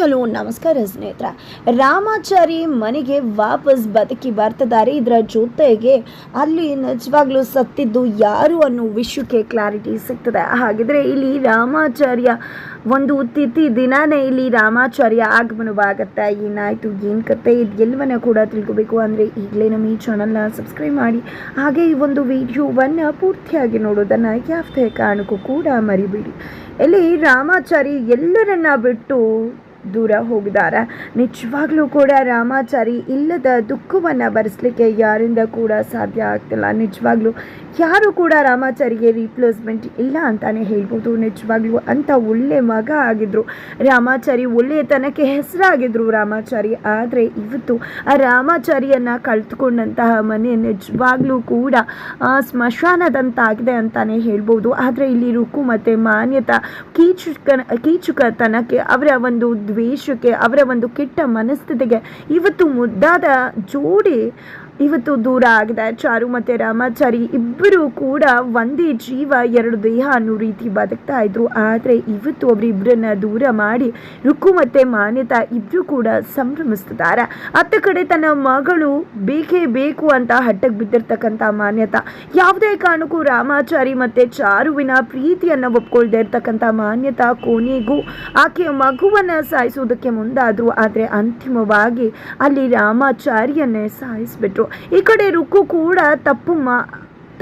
Hello, ನಮಸ್ಕಾರ ಸ್ನೇಹಿತರ. ರಾಮಾಚಾರಿ ಮನೆಗೆ ವಾಪಸ್ ಬದುಕಿ ಬರ್ತಿದ್ದಾರೆ ಇದರ ಜೊತೆಗೆ ಅಲ್ಲಿ ನಿಜವಾಗ್ಲೂ ಸತ್ತಿದ್ದು ಯಾರು ಅನ್ನೋ ವಿಷಯಕ್ಕೆ ಕ್ಲಾರಿಟಿ ಸಿಗ್ತದೆ. ಹಾಗಿದ್ರೆ ಇಲ್ಲಿ ರಾಮಾಚಾರ್ಯ ಒಂದು ತಿಥಿ ದಿನಾನೇ ಇಲ್ಲಿ ರಾಮಾಚಾರ್ಯ ಆಗಮನವಾಗತ್ತೆ ಏನಾಯಿತು, ಏನು ಕತೆ, ಇದು ಎಲ್ಲವನ್ನ ಕೂಡ ತಿಳ್ಕೊಬೇಕು. ಅಂದರೆ ಈಗಲೇ ನಮ್ಮ ಈ ಚಾನಲ್ನ ಸಬ್ಸ್ಕ್ರೈಬ್ ಮಾಡಿ. ಹಾಗೆ ಈ ಒಂದು ವಿಡಿಯೋವನ್ನು ಪೂರ್ತಿಯಾಗಿ ನೋಡೋದನ್ನು ಯಾವುದೇ ಕಾರಣಕ್ಕೂ ಕೂಡ ಮರಿಬೇಡಿ. ಇಲ್ಲಿ ರಾಮಾಚಾರಿ ಎಲ್ಲರನ್ನ ಬಿಟ್ಟು ದೂರ ಹೋಗಿದ್ದಾರೆ. ನಿಜವಾಗ್ಲೂ ಕೂಡ ರಾಮಾಚಾರಿ ಇಲ್ಲದ ದುಃಖವನ್ನು ಭರಿಸಲಿಕ್ಕೆ ಯಾರಿಂದ ಕೂಡ ಸಾಧ್ಯ ಆಗ್ತಿಲ್ಲ. ನಿಜವಾಗ್ಲೂ ಯಾರು ಕೂಡ ರಾಮಾಚಾರಿಗೆ ರೀಪ್ಲೇಸ್ಮೆಂಟ್ ಇಲ್ಲ ಅಂತಾನೆ ಹೇಳ್ಬೋದು. ನಿಜವಾಗ್ಲೂ ಅಂತ ಒಳ್ಳೆ ಮಗ ಆಗಿದ್ರು. ರಾಮಾಚಾರಿ ಒಳ್ಳೆಯತನಕ್ಕೆ ಹೆಸರಾಗಿದ್ದರು ರಾಮಾಚಾರಿ. ಆದರೆ ಇವತ್ತು ಆ ರಾಮಾಚಾರಿಯನ್ನು ಕಳೆದುಕೊಂಡಂತಹ ಮನೆ ನಿಜವಾಗ್ಲೂ ಕೂಡ ಸ್ಮಶಾನದಂತಾಗಿದೆ ಅಂತಾನೆ ಹೇಳ್ಬೋದು. ಆದರೆ ಇಲ್ಲಿ ರುಕು ಮತ್ತು ಮಾನ್ಯತಾ ಕೀಚುಕ ಕೀಚುಕತನಕ್ಕೆ ಅವರ ಒಂದು ದ್ವೇಷಕ್ಕೆ ಅವರ ಒಂದು ಕೆಟ್ಟ ಮನಸ್ಥಿತಿಗೆ. ಇವತ್ತು ಮುದ್ದಾದ ಜೋಡಿ ಇವತ್ತು ದೂರ ಆಗಿದೆ. ಚಾರು ಮತ್ತು ರಾಮಾಚಾರಿ ಇಬ್ಬರು ಕೂಡ ಒಂದೇ ಜೀವ, ಎರಡು ದೇಹ ಅನ್ನೋ ರೀತಿ ಬದುಕ್ತಾ ಇದ್ರು. ಆದರೆ ಇವತ್ತು ಅವರಿಬ್ಬರನ್ನ ದೂರ ಮಾಡಿ ರುಕ್ಕು ಮತ್ತು ಮಾನ್ಯತಾ ಇಬ್ಬರು ಕೂಡ ಸಂಭ್ರಮಿಸ್ತಿದ್ದಾರೆ. ಅತ್ತ ಕಡೆ ತನ್ನ ಮಗಳು ಬೇಕೇ ಬೇಕು ಅಂತ ಹಟ್ಟಕ್ಕೆ ಬಿದ್ದಿರ್ತಕ್ಕಂಥ ಮಾನ್ಯತಾ, ಯಾವುದೇ ಕಾರಣಕ್ಕೂ ರಾಮಾಚಾರಿ ಮತ್ತು ಚಾರುವಿನ ಪ್ರೀತಿಯನ್ನು ಒಪ್ಕೊಳ್ದೇ ಇರ್ತಕ್ಕಂಥ ಮಾನ್ಯತಾ ಕೊನೆಗೂ ಆಕೆಯ ಮಗುವನ್ನು ಸಾಯಿಸುವುದಕ್ಕೆ ಮುಂದಾದರು. ಆದರೆ ಅಂತಿಮವಾಗಿ ಅಲ್ಲಿ ರಾಮಾಚಾರಿಯನ್ನೇ ಸಾಯಿಸ್ಬಿಟ್ರು. ಈ ಕಡೆ ರುಕ್ಕು ಕೂಡ ತಪ್ಪು ಮಾ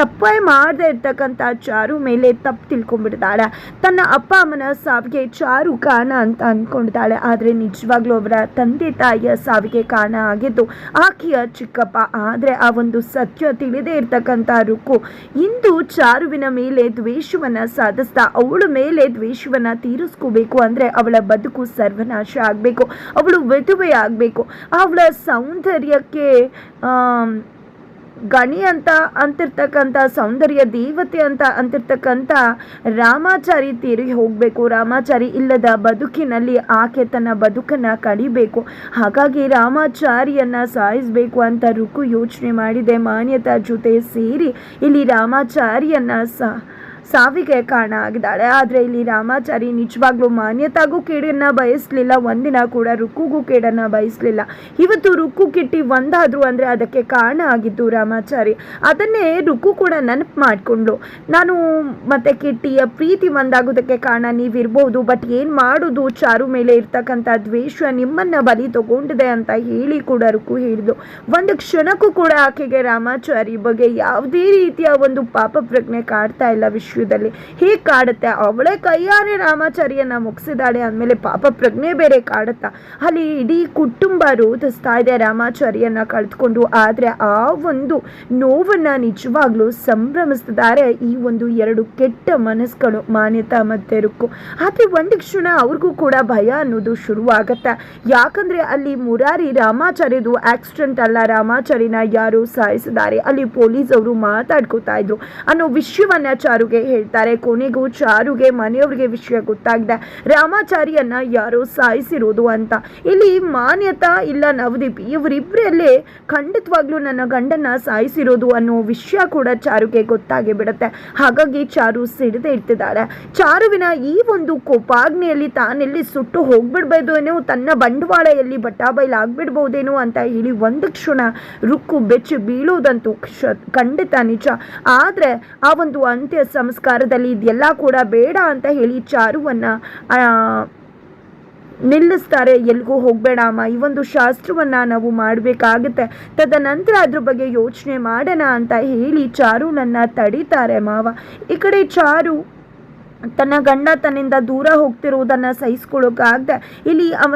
ತಪ್ಪೇ ಮಾಡದೆ ಇರ್ತಕ್ಕಂಥ ಚಾರು ಮೇಲೆ ತಪ್ಪು ತಿಳ್ಕೊಂಡ್ಬಿಡ್ತಾಳೆ. ತನ್ನ ಅಪ್ಪ ಅಮ್ಮನ ಸಾವಿಗೆ ಚಾರು ಕಾರಣ ಅಂತ ಅಂದ್ಕೊಂಡಿದ್ದಾಳೆ ಆದರೆ ನಿಜವಾಗ್ಲೂ ಅವರ ತಂದೆ ತಾಯಿಯ ಸಾವಿಗೆ ಕಾರಣ ಆಗಿದ್ದು ಆಕೆಯ ಚಿಕ್ಕಪ್ಪ. ಆದರೆ ಆ ಒಂದು ಸತ್ಯ ತಿಳಿದೇ ಇರ್ತಕ್ಕಂಥ ರುಕ್ಕು ಇಂದು ಚಾರುವಿನ ಮೇಲೆ ದ್ವೇಷವನ್ನು ಸಾಧಿಸ್ತಾ ಅವಳ ಮೇಲೆ ದ್ವೇಷವನ್ನು ತೀರಿಸ್ಕೋಬೇಕು ಅಂದರೆ ಅವಳ ಬದುಕು ಸರ್ವನಾಶ ಆಗಬೇಕು. ಅವಳು ವಿಧುವೆ ಆಗಬೇಕು ಅವಳ ಸೌಂದರ್ಯಕ್ಕೆ ಗಣಿ ಅಂತ ಅಂತಿರ್ತಕ್ಕಂಥ, ಸೌಂದರ್ಯ ದೇವತೆ ಅಂತ ಅಂತಿರ್ತಕ್ಕಂಥ ರಾಮಾಚಾರಿ ತೀರಿ ಹೋಗಬೇಕು. ರಾಮಾಚಾರಿ ಇಲ್ಲದ ಬದುಕಿನಲ್ಲಿ ಆಕೆ ತನ್ನ ಬದುಕನ್ನು ಕಡಿಬೇಕು ಹಾಗಾಗಿ ರಾಮಾಚಾರಿಯನ್ನ ಸಾಯಿಸಬೇಕು ಅಂತ ರುಕು ಯೋಚನೆ ಮಾಡಿದೆ. ಮಾನ್ಯತಾ ಜೊತೆ ಸೇರಿ ಇಲ್ಲಿ ರಾಮಾಚಾರಿಯನ್ನ ಸಾ ಸಾವಿಗೆ ಕಾರಣ ಆಗಿದ್ದಾಳೆ. ಆದರೆ ಇಲ್ಲಿ ರಾಮಾಚಾರಿ ನಿಜವಾಗ್ಲೂ ಮಾನ್ಯತಾಗೂ ಕೇಡನ್ನ ಬಯಸಲಿಲ್ಲ. ಒಂದಿನ ಕೂಡ ರುಕ್ಕುಗೂ ಕೇಡನ್ನ ಬಯಸಲಿಲ್ಲ. ಇವತ್ತು ರುಕ್ಕು ಕಿಟ್ಟಿ ಒಂದಾದ್ರು ಅಂದರೆ ಅದಕ್ಕೆ ಕಾರಣ ಆಗಿದ್ದು ರಾಮಾಚಾರಿ. ಅದನ್ನೇ ರುಕ್ಕು ಕೂಡ ನೆನಪು ಮಾಡಿಕೊಂಡು ನಾನು ಮತ್ತೆ ಕಿಟ್ಟಿಯ ಪ್ರೀತಿ ಒಂದಾಗೋದಕ್ಕೆ ಕಾರಣ ನೀವಿರ್ಬೋದು, ಬಟ್ ಏನು ಮಾಡೋದು? ಚಾರು ಮೇಲೆ ಇರ್ತಕ್ಕಂಥ ದ್ವೇಷ ನಿಮ್ಮನ್ನ ಬಲಿ ತಗೊಂಡಿದೆ ಅಂತ ಹೇಳಿ ಕೂಡ ರುಕ್ಕು ಹೇಳಿದ್ಲು ಒಂದು ಕ್ಷಣಕ್ಕೂ ಕೂಡ ಆಕೆಗೆ ರಾಮಾಚಾರಿ ಬಗ್ಗೆ ಯಾವುದೇ ರೀತಿಯ ಒಂದು ಪಾಪ ಪ್ರಜ್ಞೆ ಕಾಡ್ತಾ ಇಲ್ಲ ವಿಶ್ವದಲ್ಲಿ ಹೀಗೆ ಕಾಡುತ್ತೆ. ಅವಳೇ ಕೈಯಾರೆ ರಾಮಾಚಾರಿಯನ್ನ ಮುಗಿಸಿದಾಳೆ ಅಂದಮೇಲೆ ಪಾಪ ಪ್ರಜ್ಞೆ ಬೇರೆ ಕಾಡುತ್ತಾ. ಅಲ್ಲಿ ಇಡೀ ಕುಟುಂಬ ರೋಧಿಸ್ತಾ ಇದೆ ರಾಮಾಚಾರಿಯನ್ನ ಕಳೆದುಕೊಂಡು. ಆದರೆ ಆ ಒಂದು ನೋವನ್ನ ನಿಜವಾಗ್ಲೂ ಸಂಭ್ರಮಿಸ್ತಿದ್ದಾರೆ ಈ ಒಂದು ಎರಡು ಕೆಟ್ಟ ಮನಸ್ಸುಗಳು ಮಾನ್ಯತಾ ಮತ್ತೆ ರುಕ್ಕು. ಆದರೆ ಒಂದು ಕ್ಷಣ ಅವ್ರಿಗೂ ಕೂಡ ಭಯ ಅನ್ನೋದು ಶುರುವಾಗತ್ತೆ. ಯಾಕಂದ್ರೆ ಅಲ್ಲಿ ಮುರಾರಿ ರಾಮಾಚಾರ್ಯದು ಆಕ್ಸಿಡೆಂಟ್ ಅಲ್ಲ. ರಾಮಾಚಾರಿನ ಯಾರು ಸಾಯಿಸಿದ್ದಾರೆ ಅಲ್ಲಿ ಪೊಲೀಸ್ ಅವರು ಮಾತಾಡ್ಕೋತಾ ಇದ್ರು ಅನ್ನೋ ವಿಷಯವನ್ನ ಚಾರುಗೆ ಹೇಳ್ತಾರೆ. ಕೊನೆಗೂ ಚಾರುಗೆ, ಮನೆಯವರಿಗೆ ವಿಷಯ ಗೊತ್ತಾಗಿದೆ ರಾಮಾಚಾರಿಯನ್ನ ಯಾರೋ ಸಾಯಿಸಿರೋದು ಅಂತ. ಇಲ್ಲಿ ಮಾನ್ಯತಾ ಇಲ್ಲ ನವದೀಪ್. ಇವರಿಬ್ಬರಲ್ಲೇ ಖಂಡಿತವಾಗ್ಲೂ ನನ್ನ ಗಂಡನ್ನ ಸಾಯಿಸಿರೋದು ಅನ್ನೋ ವಿಷಯ ಕೂಡ ಚಾರುಗೆ ಗೊತ್ತಾಗಿ ಬಿಡುತ್ತೆ. ಹಾಗಾಗಿ ಚಾರು ಸಿಡದೆ ಇರ್ತಿದ್ದಾಳೆ ಚಾರುವಿನ ಈ ಒಂದು ಕೋಪಾಗ್ನೆಯಲ್ಲಿ ತಾನೆಲ್ಲಿ ಸುಟ್ಟು ಹೋಗ್ಬಿಡ್ಬೋದೇನೋ ತನ್ನ ಬಂಡವಾಳ ಎಲ್ಲಿ ಬಟ್ಟಾಬೈಲ್ ಆಗ್ಬಿಡ್ಬೋದೇನೋ ಅಂತ ಹೇಳಿ ಒಂದು ಕ್ಷಣ ರುಕ್ಕು ಬೆಚ್ಚಿ ಬೀಳೋದಂತೂ ಖಂಡಿತ ನಿಜ. ಆದರೆ ಆ ಒಂದು ಅಂತ್ಯ ಸಂಸ್ಕಾರದಲ್ಲಿ ಇದೆಲ್ಲ ಕೂಡ ಬೇಡ ಅಂತ ಹೇಳಿ ಚಾರುವನ್ನ ನಿಲ್ಲಿಸ್ತಾರೆ. ಎಲ್ಗೂ ಹೋಗಬೇಡ ಅಮ್ಮ. ಈ ಒಂದು ಶಾಸ್ತ್ರವನ್ನ ನಾವು ಮಾಡಬೇಕಾಗುತ್ತೆ. ತದನಂತರ ಅದ್ರ ಬಗ್ಗೆ ಯೋಚನೆ ಮಾಡೋಣ ಅಂತ ಹೇಳಿ ಚಾರು ನನ್ನ ತಡೀತಾರೆ ಮಾವ. ಈ ಕಡೆ ಚಾರು ತನ್ನ ಗಂಡ ತನ್ನಿಂದ ದೂರ ಹೋಗ್ತಿರುವುದನ್ನು ಸಹಿಸ್ಕೊಳ್ಳೋಕ್ಕಾಗದೆ ಇಲ್ಲಿ ಅವ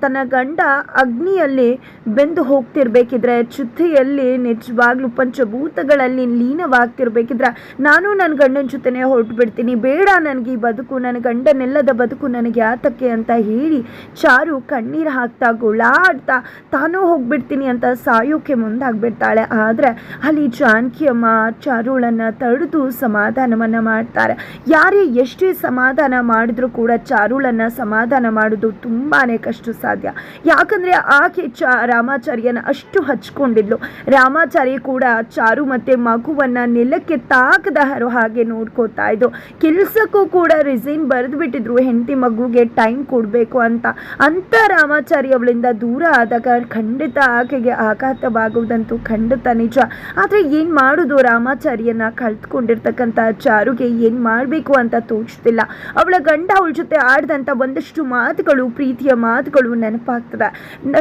ತನ್ನ ಗಂಡ ಅಗ್ನಿಯಲ್ಲಿ ಬೆಂದು ಹೋಗ್ತಿರ್ಬೇಕಿದ್ರೆ ಚುಥಿಯಲ್ಲಿ ನಿಜವಾಗ್ಲೂ ಪಂಚಭೂತಗಳಲ್ಲಿ ಲೀನವಾಗ್ತಿರ್ಬೇಕಿದ್ರೆ, ನಾನು ನನ್ನ ಗಂಡನ ಜೊತೆನೆ ಹೊರಟು ಬಿಡ್ತೀನಿ ಬೇಡ ನನಗೆ ಈ ಬದುಕು ನನ್ನ ಗಂಡನೆಲ್ಲದ ಬದುಕು ನನಗೆ ಯಾತಕ್ಕೆ ಅಂತ ಹೇಳಿ ಚಾರು ಕಣ್ಣೀರು ಹಾಕ್ತಾ ಗೋಳಾಡ್ತಾ ತಾನೂ ಹೋಗ್ಬಿಡ್ತೀನಿ ಅಂತ ಸಾಯೋಕೆ ಮುಂದಾಗ್ಬಿಡ್ತಾಳೆ. ಆದರೆ ಅಲ್ಲಿ ಜಾನಕಿ ಅಮ್ಮ ಚಾರುಳನ್ನು ತಡೆದು ಸಮಾಧಾನವನ್ನು ಮಾಡ್ತಾರೆ. ಯಾರೇ ಎಷ್ಟೇ ಸಮಾಧಾನ ಮಾಡಿದ್ರೂ ಕೂಡ ಚಾರುಳನ್ನು ಸಮಾಧಾನ ಮಾಡೋದು ತುಂಬಾ ಕಷ್ಟ ಸಾಧ್ಯ. ಯಾಕಂದರೆ ಆಕೆ ಚ ರಾಮಾಚಾರ್ಯನ ಅಷ್ಟು ಹಚ್ಕೊಂಡಿದ್ಲು. ರಾಮಾಚಾರ್ಯ ಕೂಡ ಚಾರು ಮತ್ತು ಮಗುವನ್ನು ನೆಲಕ್ಕೆ ತಾಕದ ಹರೋ ಹಾಗೆ ನೋಡ್ಕೋತಾ ಇದ್ದು ಕೆಲಸಕ್ಕೂ ಕೂಡ ರಿಸೈನ್ ಬರೆದು ಬಿಟ್ಟಿದ್ರು ಹೆಂಡತಿ ಮಗುಗೆ ಟೈಮ್ ಕೊಡಬೇಕು ಅಂತ. ಅಂತ ರಾಮಾಚಾರಿ ಅವಳಿಂದ ದೂರ ಆದಾಗ ಖಂಡಿತ ಆಕೆಗೆ ಆಘಾತವಾಗುವುದಂತೂ ಖಂಡಿತ ನಿಜ. ಆದರೆ ಏನು ಮಾಡೋದು ರಾಮಾಚಾರ್ಯನ ಕಳ್ತ್ಕೊಂಡಿರ್ತಕ್ಕಂಥ ಚಾರುಗೆ ಏನು ಮಾಡಬೇಕು ಅಂತ ತೋಚ್ತಿಲ್ಲ ಅವಳ ಗಂಡ ಅವಳ ಜೊತೆ ಆಡ್ದಂಥ ಒಂದಷ್ಟು ಮಾತುಗಳು, ಪ್ರೀತಿಯ ಮಾತುಗಳು ನೆನಪಾಗ್ತದೆ.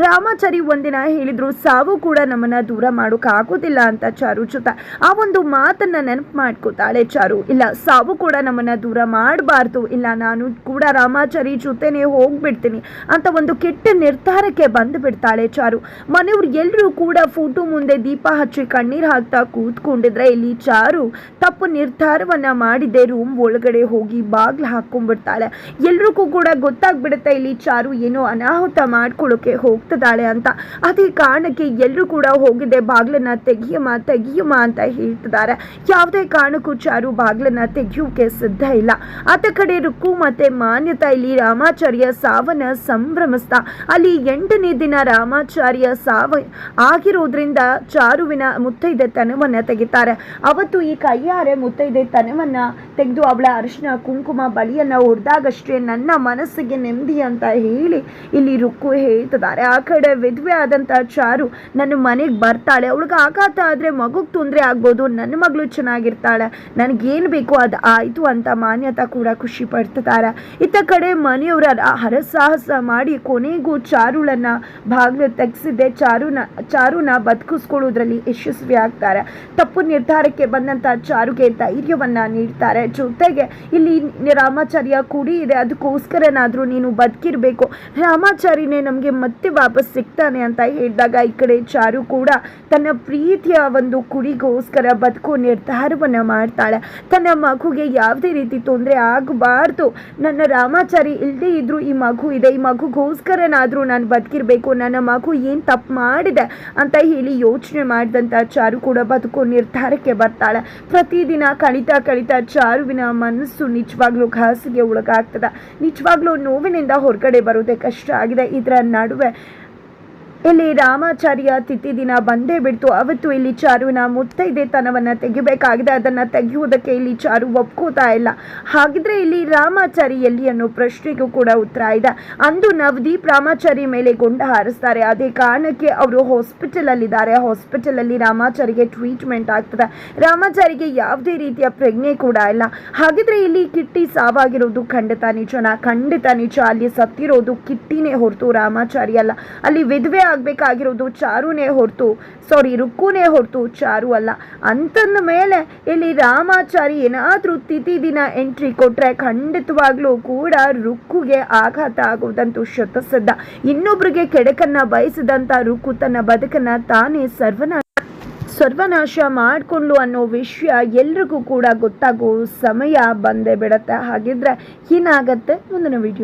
ರಾಮಾಚಾರಿ ಒಂದಿನ ಹೇಳಿದ್ರು, ಸಾವು ಕೂಡ ನಮ್ಮನ್ನ ದೂರ ಮಾಡೋಕ್ಕಾಗೋದಿಲ್ಲ ಅಂತ ಚಾರು ಜೊತೆ. ಆ ಒಂದು ಮಾತನ್ನ ನೆನಪು ಮಾಡ್ಕೋತಾಳೆ ಚಾರು. ಇಲ್ಲ, ಸಾವು ಕೂಡ ನಮ್ಮನ್ನ ದೂರ ಮಾಡಬಾರ್ದು. ಇಲ್ಲ, ನಾನು ಕೂಡ ರಾಮಾಚಾರಿ ಜೊತೆನೆ ಹೋಗ್ಬಿಡ್ತೀನಿ ಅಂತ ಒಂದು ಕೆಟ್ಟ ನಿರ್ಧಾರಕ್ಕೆ ಬಂದು ಬಿಡ್ತಾಳೆ ಚಾರು. ಮನೆಯವ್ರು ಎಲ್ಲರೂ ಕೂಡ ಫೋಟೋ ಮುಂದೆ ದೀಪ ಹಚ್ಚಿ ಕಣ್ಣೀರು ಹಾಕ್ತಾ ಕೂತ್ಕೊಂಡಿದ್ರೆ ಇಲ್ಲಿ ಚಾರು ತಪ್ಪು ನಿರ್ಧಾರವನ್ನ ಮಾಡಿದೆ ರೂಮ್ ಒಳಗಡೆ ಹೋಗಿ. ಬಾಗ್ಲು ಹಾಕೊಂಡ್ಬಿಡ್ತಾಳೆ. ಎಲ್ರಿಗೂ ಕೂಡ ಗೊತ್ತಾಗ್ಬಿಡುತ್ತೆ ಇಲ್ಲಿ ಚಾರು ಏನೋ ಅನಾಹುತ ಮಾಡ್ಕೊಳ್ಳೋಕೆ ಹೋಗ್ತದಾಳೆ ಅಂತ. ಅದೇ ಕಾರಣಕ್ಕೆ ಎಲ್ಲರೂ ಕೂಡ ಹೋಗಿದೆ, ಬಾಗ್ಲನ್ನ ತೆಗಿಯಮ್ಮ ತೆಗಿಯಮ್ಮ ಅಂತ ಹೇಳ್ತಿದ್ದಾರೆ. ಯಾವುದೇ ಕಾರಣಕ್ಕೂ ಚಾರು ಬಾಗ್ಲನ್ನ ತೆಗಿಯೋಕೆ ಸಿದ್ಧ ಇಲ್ಲ. ಆತ ಕಡೆ ರುಕ್ಕು ಮತ್ತೆ ಮಾನ್ಯತಾ ಇಲ್ಲಿ ರಾಮಾಚಾರ್ಯ ಸಾವನ್ನ ಸಂಭ್ರಮಿಸ್ತಾ. ಅಲ್ಲಿ ಎಂಟನೇ ದಿನ ರಾಮಾಚಾರ್ಯ ಸಾವ ಆಗಿರೋದ್ರಿಂದ ಚಾರುವಿನ ಮುತ್ತೈದೆ ತನವನ್ನ ತೆಗಿತಾರೆ. ಅವತ್ತು ಈ ಕೈಯಾರೆ ಮುತ್ತೈದೆ ತನವನ್ನ ತೆಗೆದು ಅವಳ ಅರಿಶಿನ ಕುಂಕುಮ ಬಳಿಯನ್ನ ಹೊಡೆದಾಗಷ್ಟೇ ನನ್ನ ಮನಸ್ಸಿಗೆ ನೆಮ್ಮದಿ ಅಂತ ಹೇಳಿ ಇಲ್ಲಿ ರುಕ್ಕು ಹೇಳ್ತಿದ್ದಾರೆ. ಆ ಕಡೆ ವಿಧವೆ ಆದಂಥ ಚಾರು ನನ್ನ ಮನೆಗೆ ಬರ್ತಾಳೆ. ಅವಳಿಗೆ ಆಘಾತ ಆದರೆ ಮಗುಗೆ ತೊಂದರೆ ಆಗ್ಬೋದು, ನನ್ನ ಮಗಳು ಚೆನ್ನಾಗಿರ್ತಾಳೆ, ನನಗೇನು ಬೇಕೋ ಅದು ಆಯಿತು ಅಂತ ಮಾನ್ಯತಾ ಕೂಡ ಖುಷಿ ಪಡ್ತಿದ್ದಾರೆ. ಇತ್ತ ಕಡೆ ಮನೆಯವರ ಹರಸಾಹಸ ಮಾಡಿ ಕೊನೆಗೂ ಚಾರುಳನ್ನ ಬಾಗ್ಲು ತೆಗೆಸಿದ್ದೆ ಚಾರುನ ಚಾರುನ ಬದುಕಿಸ್ಕೊಳ್ಳೋದ್ರಲ್ಲಿ ಯಶಸ್ವಿ ಆಗ್ತಾರೆ ತಪ್ಪು ನಿರ್ಧಾರಕ್ಕೆ ಬಂದಂತ ಚಾರುಗೆ ಧೈರ್ಯವನ್ನು ನೀಡ್ತಾರೆ. ಜೊತೆಗೆ ರಾಮಾಚಾರ್ಯ ಕುಡಿ ಇದೆ, ಅದಕ್ಕೋಸ್ಕರನಾದರೂ ನೀನು ಬದುಕಿರಬೇಕು. ರಾಮಾಚಾರಿನೇ ನಮಗೆ ಮತ್ತೆ ವಾಪಸ್ ಸಿಗ್ತಾನೆ ಅಂತ ಹೇಳಿದಾಗ ಈ ಕಡೆ ಚಾರು ಕೂಡ ತನ್ನ ಪ್ರೀತಿಯ ಒಂದು ಕುಡಿಗೋಸ್ಕರ ಬದುಕೋ ನಿರ್ಧಾರವನ್ನು ಮಾಡ್ತಾಳೆ. ತನ್ನ ಮಗುಗೆ ಯಾವುದೇ ರೀತಿ ತೊಂದರೆ ಆಗಬಾರ್ದು. ನನ್ನ ರಾಮಾಚಾರಿ ಇಲ್ಲದೆ ಇದ್ದರೂ ಈ ಮಗು ಇದೆ, ಈ ಮಗುಗೋಸ್ಕರನಾದರೂ ನಾನು ಬದುಕಿರಬೇಕು, ನನ್ನ ಮಗು ಏನು ತಪ್ಪು ಮಾಡಿದೆ ಅಂತ ಹೇಳಿ ಯೋಚನೆ ಮಾಡಿದಂಥ ಚಾರು ಕೂಡ ಬದುಕೋ ನಿರ್ಧಾರಕ್ಕೆ ಬರ್ತಾಳೆ. ಪ್ರತಿದಿನ ಕಳಿತಾ ಕಳಿತಾ ಚಾರುವಿನ ಮನಸ್ಸು ನಿಜವಾಗ್ಲೂ ಘಾಸಿಗೆ ಒಳಗಾಗ್ತದ ನಿಜವಾಗ್ಲೂ ನೋವಿನಿಂದ ಹೊರಗಡೆ ಬರೋದೇ ಕಷ್ಟ ಆಗಿದೆ. ಇದರ ನಡುವೆ ಇಲ್ಲಿ ರಾಮಾಚಾರ್ಯ ತಿಥಿ ದಿನ ಬಂದೇ ಬಿಡ್ತು. ಅವತ್ತು ಇಲ್ಲಿ ಚಾರುವಿನ ಮುತ್ತೈದೆತನವನ್ನ ತೆಗಿಬೇಕಾಗಿದೆ. ಅದನ್ನ ತೆಗೆಯುವುದಕ್ಕೆ ಇಲ್ಲಿ ಚಾರು ಒಪ್ಕೋತಾ ಇಲ್ಲ. ಹಾಗಿದ್ರೆ ಇಲ್ಲಿ ರಾಮಾಚಾರಿ ಎಲ್ಲಿ ಅನ್ನೋ ಪ್ರಶ್ನೆಗೂ ಕೂಡ ಉತ್ತರ ಇದೆ. ಅಂದು ನವದೀಪ್ ರಾಮಾಚಾರಿ ಮೇಲೆ ಗೊಂಡ ಹಾರಿಸ್ತಾರೆ. ಅದೇ ಕಾರಣಕ್ಕೆ ಅವರು ಹಾಸ್ಪಿಟಲ್ ಅಲ್ಲಿದ್ದಾರೆ ಹಾಸ್ಪಿಟಲ್ ಅಲ್ಲಿ ರಾಮಾಚಾರಿಗೆ ಟ್ರೀಟ್ಮೆಂಟ್ ಆಗ್ತದೆ. ರಾಮಾಚಾರಿಗೆ ಯಾವುದೇ ರೀತಿಯ ಪ್ರಜ್ಞೆ ಕೂಡ ಇಲ್ಲ. ಹಾಗಿದ್ರೆ ಇಲ್ಲಿ ಕಿಟ್ಟಿ ಸಾವಾಗಿರೋದು ಖಂಡಿತ ನಿಜನ. ಖಂಡಿತ ನಿಜ. ಅಲ್ಲಿ ಸತ್ತಿರೋದು ಕಿಟ್ಟಿನೇ ಹೊರತು ರಾಮಾಚಾರಿ ಅಲ್ಲ. ಅಲ್ಲಿ ವಿಧವೆ ಆಗ್ಬೇಕಾಗಿರೋದು ಚಾರುನೇ ಹೊರತು ಸಾರಿ ರುಕ್ಕುನೇ ಹೊರತು ಚಾರು ಅಲ್ಲ. ಅಂತಂದ ಮೇಲೆ ಇಲ್ಲಿ ರಾಮಾಚಾರಿ ಏನಾದರೂ ತಿಥಿ ದಿನ ಎಂಟ್ರಿ ಕೊಟ್ಟರೆ ಖಂಡಿತವಾಗ್ಲೂ ಕೂಡ ರುಕ್ಕುಗೆ ಆಘಾತ ಆಗುವುದಂತೂ ಶತಸದ್ದ ಇನ್ನೊಬ್ರಿಗೆ ಕೆಡಕನ್ನ ಬಯಸಿದಂತ ರುಕ್ಕು ತನ್ನ ಬದುಕನ್ನ ತಾನೇ ಸರ್ವನಾಶ ಸರ್ವನಾಶ ಮಾಡಿಕೊಂಡು ಅನ್ನೋ ವಿಷಯ ಎಲ್ರಿಗೂ ಕೂಡ ಗೊತ್ತಾಗೋ ಸಮಯ ಬಂದೇ ಬಿಡತ್ತೆ. ಹಾಗಿದ್ರೆ ಏನಾಗತ್ತೆ ಮುಂದಿನ ವಿಡಿಯೋ